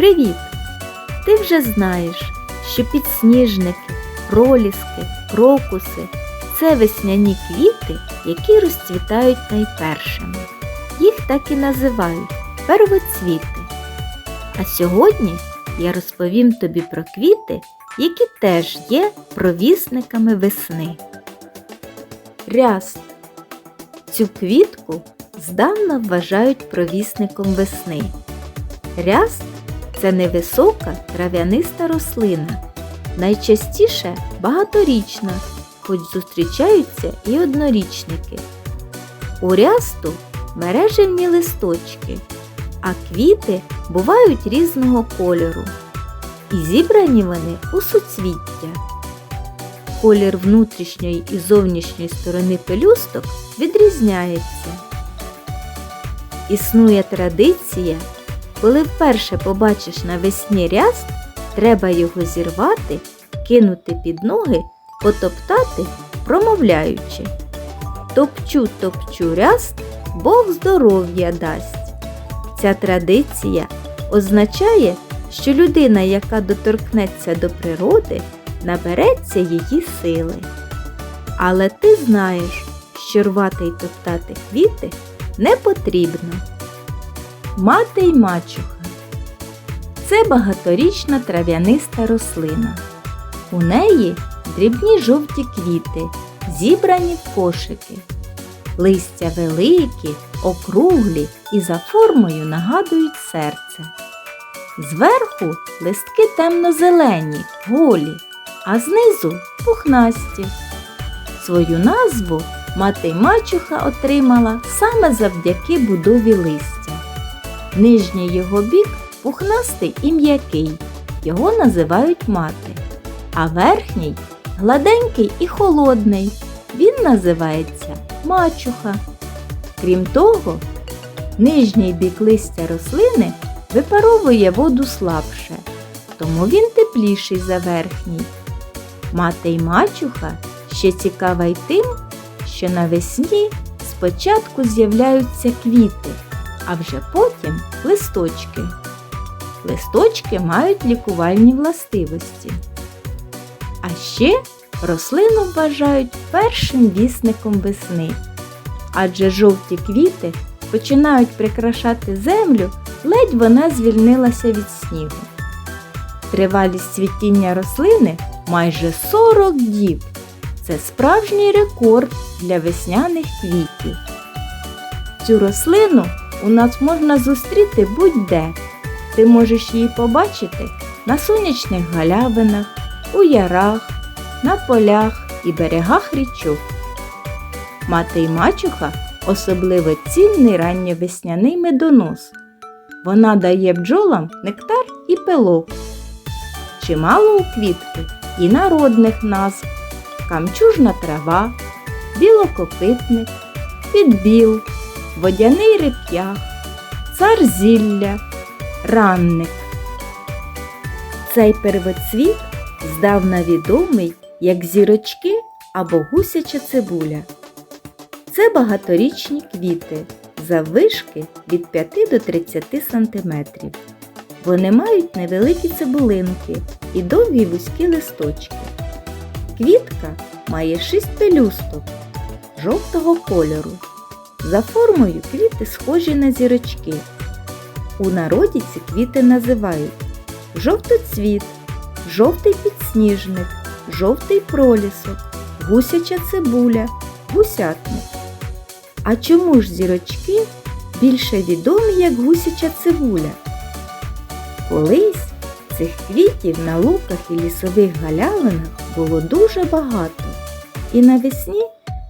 Привіт! Ти вже знаєш, що підсніжники, проліски, крокуси це весняні квіти, які розцвітають найпершими. Їх так і називають первоцвіти. А сьогодні я розповім тобі про квіти, які теж є провісниками весни. Ряст. Цю квітку здавна вважають провісником весни. Ряст це невисока трав'яниста рослина, найчастіше багаторічна, хоч зустрічаються і однорічники. У рясту мережевні листочки, а квіти бувають різного кольору. І зібрані вони у суцвіття. Колір внутрішньої і зовнішньої сторони пелюсток відрізняється. Існує традиція, коли вперше побачиш навесні ряст, треба його зірвати, кинути під ноги, потоптати, промовляючи. Топчу, топчу ряст, Бог здоров'я дасть. Ця традиція означає, що людина, яка доторкнеться до природи, набереться її сили. Але ти знаєш, що рвати й топтати квіти не потрібно. Мати й мачуха це багаторічна трав'яниста рослина. У неї дрібні жовті квіти, зібрані в кошики. Листя великі, округлі і за формою нагадують серце. Зверху листки темно-зелені, голі, а знизу пухнасті. Свою назву мати й мачуха отримала саме завдяки будові листя. Нижній його бік пухнастий і м'який, його називають мати, а верхній гладенький і холодний, він називається мачуха. Крім того, нижній бік листя рослини випаровує воду слабше, тому він тепліший за верхній. Мати й мачуха ще цікава й тим, що навесні спочатку з'являються квіти, а вже потім листочки. Листочки мають лікувальні властивості. А ще рослину вважають першим вісником весни, адже жовті квіти починають прикрашати землю, ледь вона звільнилася від снігу. Тривалість цвітіння рослини майже 40 діб. Це справжній рекорд для весняних квітів. Цю рослину у нас можна зустріти будь-де. Ти можеш її побачити на сонячних галявинах, у ярах, на полях і берегах річок. Мати й мачуха особливо цінний ранньовесняний медонос. Вона дає бджолам нектар і пилок. Чимало у квітки і народних назв камчужна трава, білокопитник, підбіл, водяний реп'ях, цар зілля, ранник. Цей первоцвіт здавна відомий як зірочки або гусяча цибуля. Це багаторічні квіти заввишки від 5 до 30 см. Вони мають невеликі цибулинки і довгі вузькі листочки. Квітка має 6 пелюсток жовтого кольору. За формою квіти схожі на зірочки. У народі ці квіти називають жовтоцвіт, жовтий підсніжник, жовтий пролісок, гусяча цибуля, гусятник. А чому ж зірочки більше відомі як гусяча цибуля? Колись цих квітів на луках і лісових галявинах було дуже багато. І навесні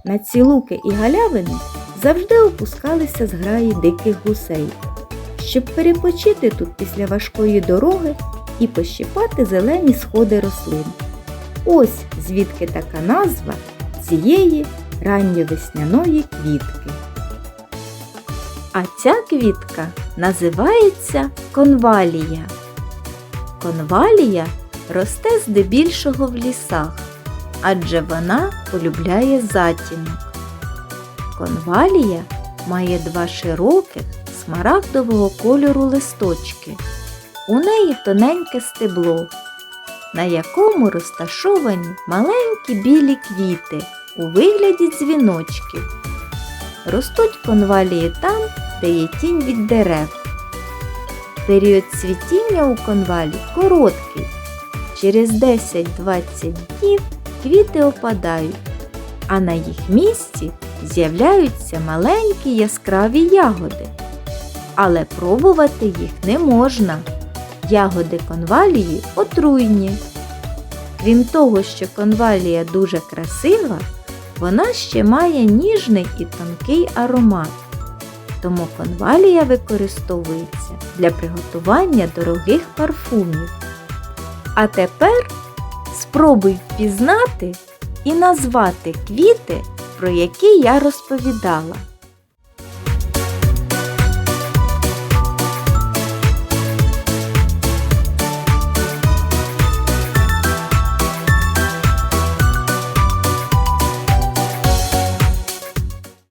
на ці луки і галявини завжди опускалися зграї диких гусей, щоб перепочити тут після важкої дороги і пощипати зелені сходи рослин. Ось звідки така назва цієї ранньовесняної квітки. А ця квітка називається конвалія. Конвалія росте здебільшого в лісах, адже вона полюбляє затінок. Конвалія має два широких смарагдового кольору листочки. У неї тоненьке стебло, на якому розташовані маленькі білі квіти у вигляді дзвіночків. Ростуть конвалії там, де є тінь від дерев. Період цвітіння у конвалі короткий. Через 10-20 днів квіти опадають, а на їх місці з'являються маленькі яскраві ягоди. Але пробувати їх не можна. Ягоди конвалії отруйні. Крім того, що конвалія дуже красива, вона ще має ніжний і тонкий аромат. Тому конвалія використовується для приготування дорогих парфумів. А тепер спробуй впізнати і назвати квіти, про які я розповідала.